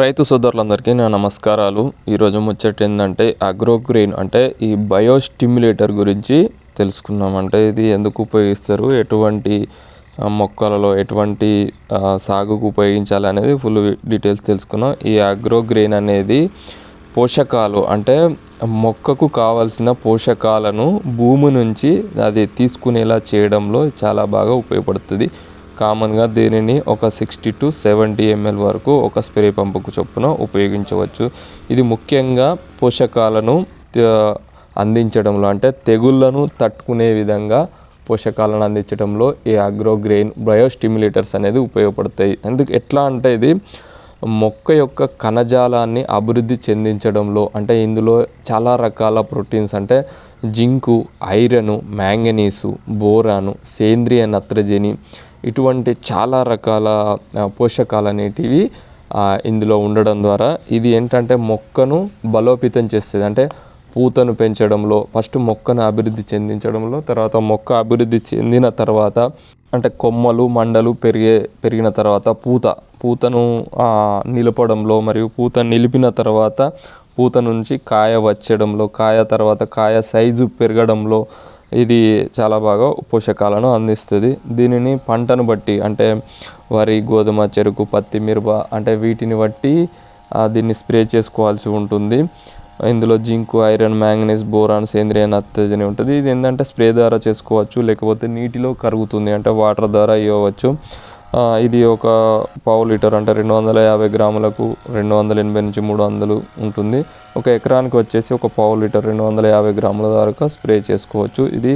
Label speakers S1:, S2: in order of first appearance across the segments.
S1: రైతు సోదరులందరికీ నా నమస్కారాలు. ఈరోజు ముచ్చట ఏంటంటే అగ్రోగ్రీన్ అంటే ఈ బయో స్టిమ్యులేటర్ గురించి తెలుసుకున్నాం అంటే ఇది ఎందుకు ఉపయోగిస్తారు? ఎటువంటి మొక్కలలో ఎటువంటి సాగుకు ఉపయోగించాలి అనేది ఫుల్ డీటెయిల్స్ తెలుసుకున్నాం ఈ అగ్రోగ్రెయిన్ అనేది పోషకాలు అంటే మొక్కకు కావలసిన పోషకాలను భూమి నుంచి అది తీసుకునేలా చేయడంలో చాలా బాగా ఉపయోగపడుతుంది. కామన్గా దీనిని ఒక సిక్స్టీ టు సెవెంటీ ఎంఎల్ వరకు ఒక స్ప్రే పంపుకు చొప్పున ఉపయోగించవచ్చు. ఇది ముఖ్యంగా పోషకాలను అందించడంలో అంటే తెగుళ్ళను తట్టుకునే విధంగా పోషకాలను అందించడంలో ఈ అగ్రోగ్రెయిన్ బయోస్టిమ్యులేటర్స్ అనేది ఉపయోగపడతాయి. ఎందుకు ఎట్లా అంటే ఇది మొక్క యొక్క కణజాలాన్ని అభివృద్ధి చెందించడంలో అంటే ఇందులో చాలా రకాల ప్రోటీన్స్ అంటే జింకు ఐరను మ్యాంగనీసు బోరాను సేంద్రియ నత్రజని ఇటువంటి చాలా రకాల పోషకాలు అనేటివి ఇందులో ఉండడం ద్వారా. ఇది ఏంటంటే మొక్కను బలోపేతం చేస్తుంది. అంటే పూతను పెంచడంలో ఫస్ట్ మొక్కను అభివృద్ధి చెందించడంలో తర్వాత మొక్క అభివృద్ధి చెందిన తర్వాత అంటే కొమ్మలు మండలు పెరిగే పెరిగిన తర్వాత పూత పూతను నిలపడంలో మరియు పూత నిలిపిన తర్వాత పూత నుంచి కాయ వచ్చడంలో కాయ తర్వాత కాయ సైజు పెరగడంలో ఇది చాలా బాగా పోషకాలను అందిస్తుంది. దీనిని పంటను బట్టి అంటే వరి గోధుమ చెరుకు పత్తి మిరప అంటే వీటిని బట్టి దీన్ని స్ప్రే చేసుకోవాల్సి ఉంటుంది. ఇందులో జింకు ఐరన్ మ్యాంగనీస్ బోరాన్ సేంద్రియ నత్తజని ఉంటుంది. ఇది ఏంటంటే స్ప్రే ద్వారా చేసుకోవచ్చు లేకపోతే నీటిలో కరుగుతుంది అంటే వాటర్ ద్వారా ఇవ్వవచ్చు. ఇది ఒక పావు లీటర్ అంటే రెండు వందల యాభై గ్రాములకు రెండు వందల ఎనభై నుంచి మూడు వందలు ఉంటుంది. ఒక ఎకరానికి వచ్చేసి ఒక పావు లీటర్ రెండు వందల యాభై గ్రాముల వరకు స్ప్రే చేసుకోవచ్చు. ఇది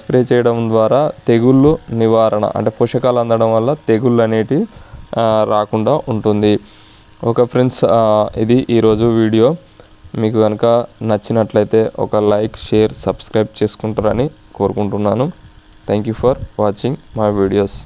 S1: స్ప్రే చేయడం ద్వారా తెగుళ్ళు నివారణ అంటే పోషకాలు అందడం వల్ల తెగుళ్ళు అనేటివి రాకుండా ఉంటుంది. ఓకే ఫ్రెండ్స్ ఇది ఈరోజు వీడియో. మీకు కనుక నచ్చినట్లయితే ఒక లైక్ షేర్ సబ్స్క్రైబ్ చేసుకుంటారని కోరుకుంటున్నాను. Thank you for watching my videos